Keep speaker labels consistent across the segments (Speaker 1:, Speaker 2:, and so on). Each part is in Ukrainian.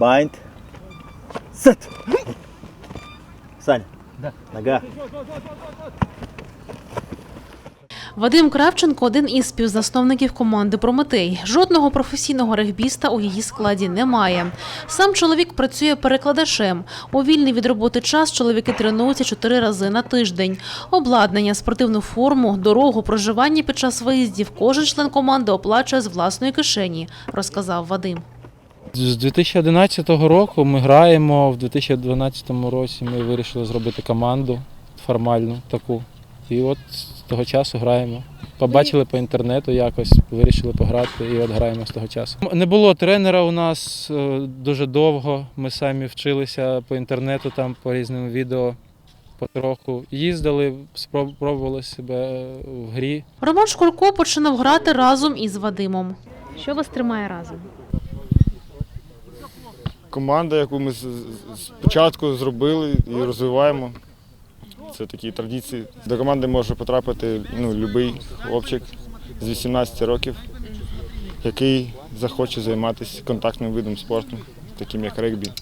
Speaker 1: Bind. Set. Саня. Нога.
Speaker 2: Вадим Кравченко один із співзасновників команди Прометей. Жодного професійного регбіста у її складі немає. Сам чоловік працює перекладачем. У вільний від роботи час чоловіки тренуються чотири рази на тиждень. Обладнання, спортивну форму, дорогу, проживання під час виїздів кожен член команди оплачує з власної кишені, розказав Вадим.
Speaker 3: З 2011 року ми граємо. В 2012 році ми вирішили зробити команду формальну таку. І от з того часу граємо. Побачили по інтернету якось, вирішили пограти і от граємо з того часу. Не було тренера у нас е, дуже довго. Ми самі вчилися по інтернету, там по різним відео. Потроху їздили, спроб- пробували себе в грі.
Speaker 2: Роман Шкурко починав грати разом із Вадимом. Що вас тримає разом?
Speaker 4: Команда, яку ми спочатку зробили і розвиваємо. Це такі традиції. До команди може потрапити ну, будь-який хлопчик з 18 років, який захоче займатися контактним видом спорту, таким як регбі.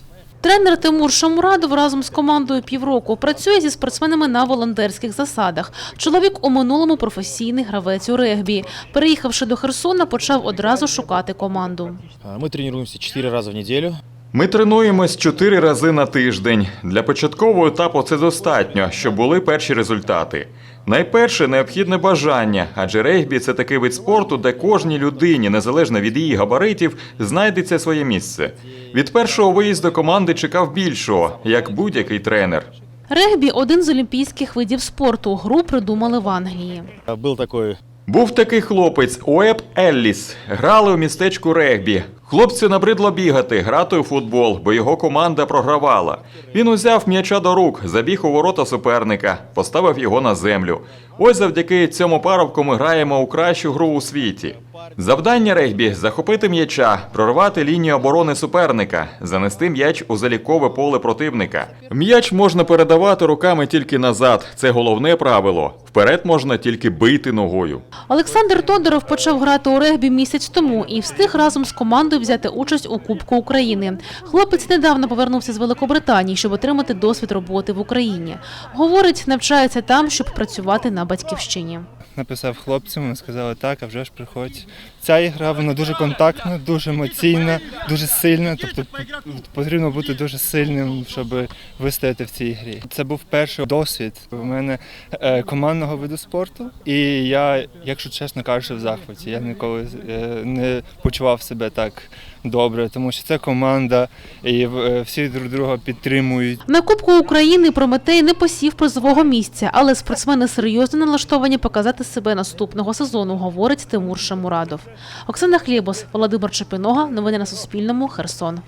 Speaker 2: Тренер Тимур Шамурадов разом з командою півроку працює зі спортсменами на волонтерських засадах. Чоловік у минулому професійний гравець у регбі. Переїхавши до Херсона, почав одразу шукати команду.
Speaker 5: А, Мы тренируемся 4 раза в неделю.
Speaker 6: Ми тренуємось чотири рази на тиждень. Для початкового етапу це достатньо, щоб були перші результати. Найперше необхідне бажання, адже регбі це такий вид спорту, де кожній людині, незалежно від її габаритів, знайдеться своє місце. Від першого виїзду команди чекав більшого, як будь-який тренер.
Speaker 2: Регбі – один з олімпійських видів спорту. Гру придумали в Англії.
Speaker 5: А, Был такой
Speaker 6: Був такий хлопець Уеб Елліс. Грали у містечку регбі. Хлопцю набридло бігати, грати у футбол, бо його команда програвала. Він узяв м'яча до рук, забіг у ворота суперника, поставив його на землю. Ось завдяки цьому парубку ми граємо у кращу гру у світі. Завдання регбі захопити м'яча, прорвати лінію оборони суперника, занести м'яч у залікове поле противника. М'яч можна передавати руками тільки назад. Це головне правило. Вперед можна тільки бити ногою.
Speaker 2: Олександр Тодоров почав грати у регбі місяць тому і встиг разом з командою взяти участь у Кубку України. Хлопець недавно повернувся з Великобританії, щоб отримати досвід роботи в Україні. Говорить, навчається там, щоб працювати на батьківщині.
Speaker 7: написав хлопцям, вони сказали так, а вже ж приходь. Ця ігра вона дуже контактна, дуже емоційна, дуже сильна. Тобто потрібно бути дуже сильним, щоб вистояти в цій грі. Це був перший досвід у мене е, командного виду спорту, і я, якщо чесно кажучи, в захваті. Я ніколи е, не почував себе так добре, тому що це команда, і е, всі друг друга підтримують.
Speaker 2: На Кубку України Прометей не посів призового місця, але спортсмени серйозно налаштовані показати себе наступного сезону, говорить Тимур Шамурадов. Оксана Хлєбос, Володимир Чепинога. Новини на Суспільному. Херсон.